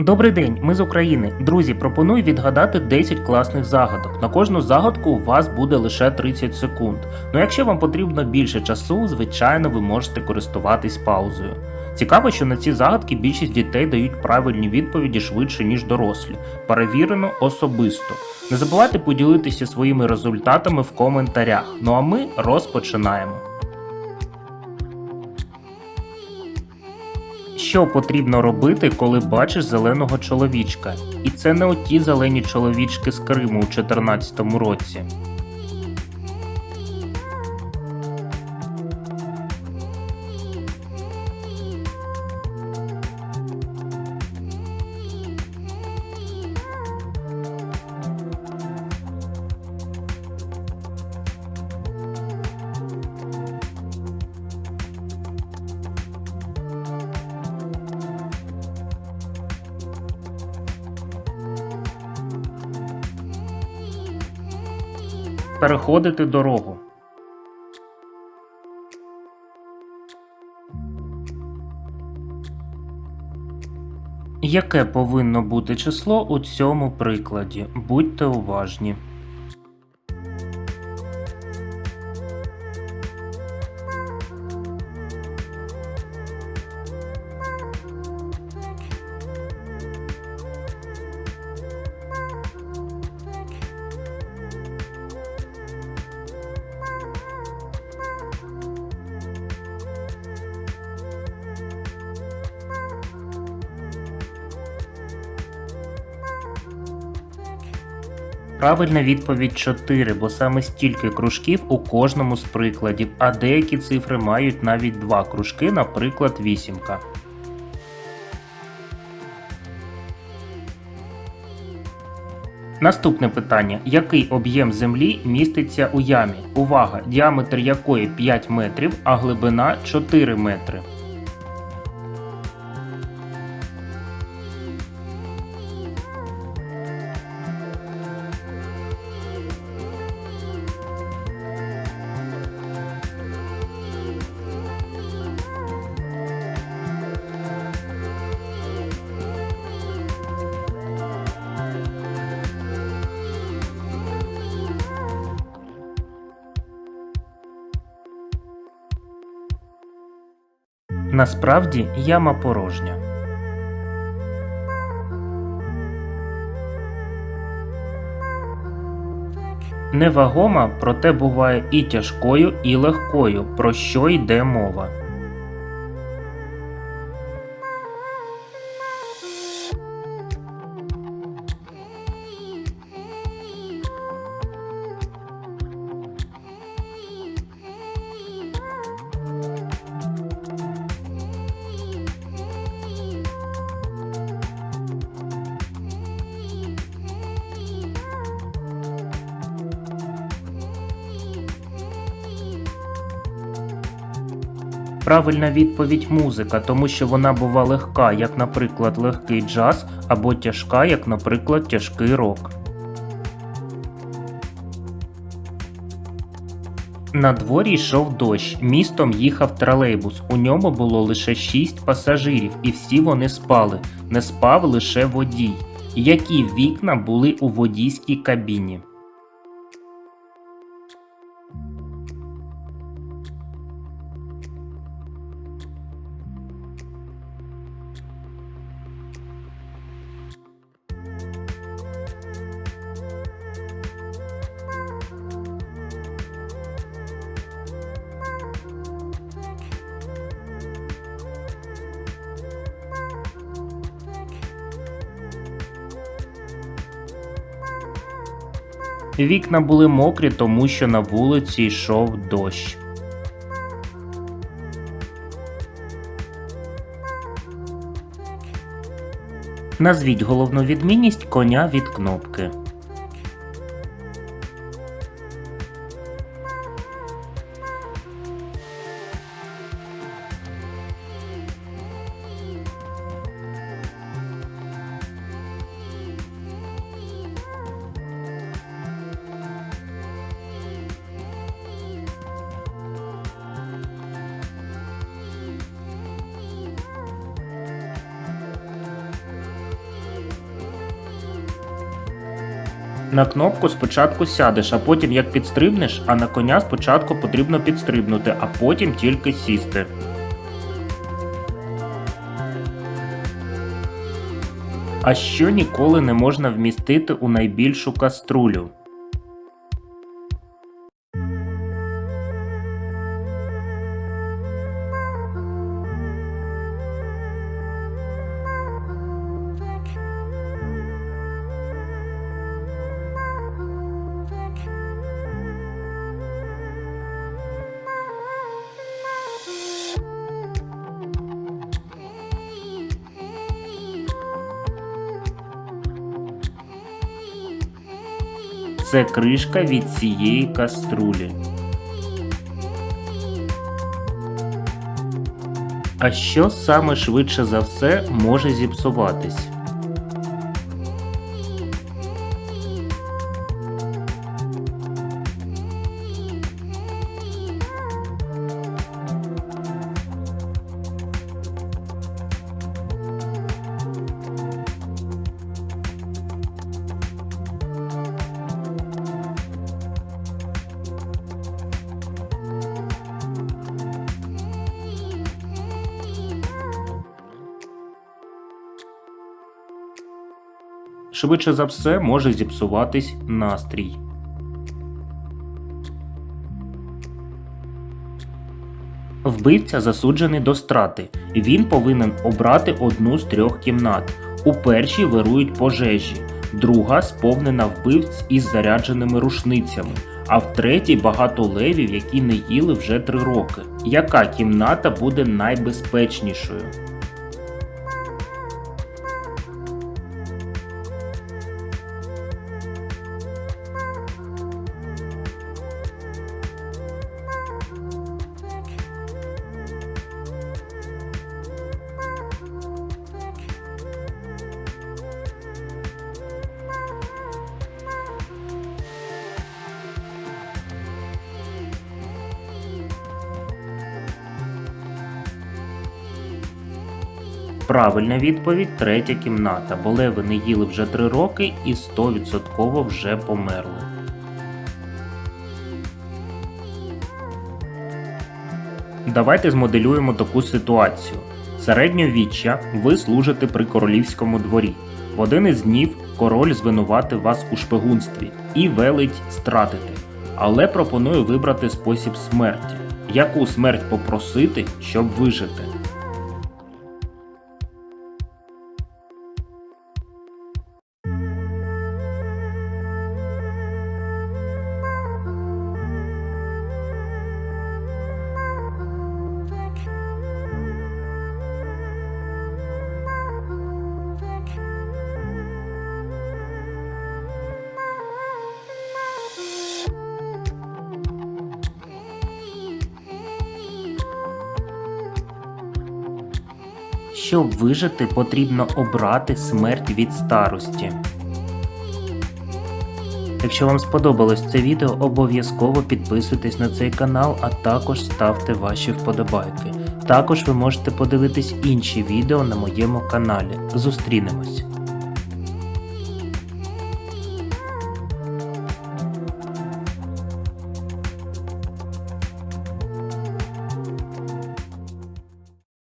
Добрий день, ми з України. Друзі, пропоную відгадати 10 класних загадок. На кожну загадку у вас буде лише 30 секунд. Ну якщо вам потрібно більше часу, звичайно, ви можете користуватись паузою. Цікаво, що на ці загадки більшість дітей дають правильні відповіді швидше, ніж дорослі. Перевірено особисто. Не забувайте поділитися своїми результатами в коментарях. Ну а ми розпочинаємо. Що потрібно робити, коли бачиш зеленого чоловічка? І це не оті зелені чоловічки з Криму у 2014 році. Переходити дорогу. Яке повинно бути число у цьому прикладі? Будьте уважні. Правильна відповідь 4, бо саме стільки кружків у кожному з прикладів, а деякі цифри мають навіть два кружки, наприклад, вісімка. Наступне питання: який об'єм землі міститься у ямі? Увага! Діаметр якої 5 метрів, а глибина 4 метри. Насправді яма порожня. Невагома, проте буває і тяжкою, і легкою, про що йде мова. Правильна відповідь музика, тому що вона бува легка, як, наприклад, легкий джаз, або тяжка, як, наприклад, тяжкий рок. На дворі йшов дощ. Містом їхав тролейбус. У ньому було лише шість пасажирів, і всі вони спали. Не спав лише водій. Які вікна були у водійській кабіні? Вікна були мокрі, тому що на вулиці йшов дощ. Назвіть головну відмінність коня від кнопки. На кнопку спочатку сядеш, а потім як підстрибнеш, а на коня спочатку потрібно підстрибнути, а потім тільки сісти. А що ніколи не можна вмістити у найбільшу каструлю? Це кришка від цієї каструлі. А що саме швидше за все може зіпсуватись? Швидше за все може зіпсуватись настрій. Вбивця засуджений до страти. Він повинен обрати одну з трьох кімнат. У першій вирують пожежі, друга сповнена вбивць із зарядженими рушницями, а в третій багато левів, які не їли вже три роки. Яка кімната буде найбезпечнішою? Правильна відповідь третя кімната, бо леви не їли вже 3 роки і 100% вже померли. Давайте змоделюємо таку ситуацію. Середньовіччя ви служите при королівському дворі. В один із днів король звинуватив вас у шпигунстві і велить стратити, але пропонує вибрати спосіб смерті. Яку смерть попросити, щоб вижити? Щоб вижити, потрібно обрати смерть від старості. Якщо вам сподобалось це відео, обов'язково підписуйтесь на цей канал, а також ставте ваші вподобайки. Також ви можете подивитись інші відео на моєму каналі. Зустрінемось!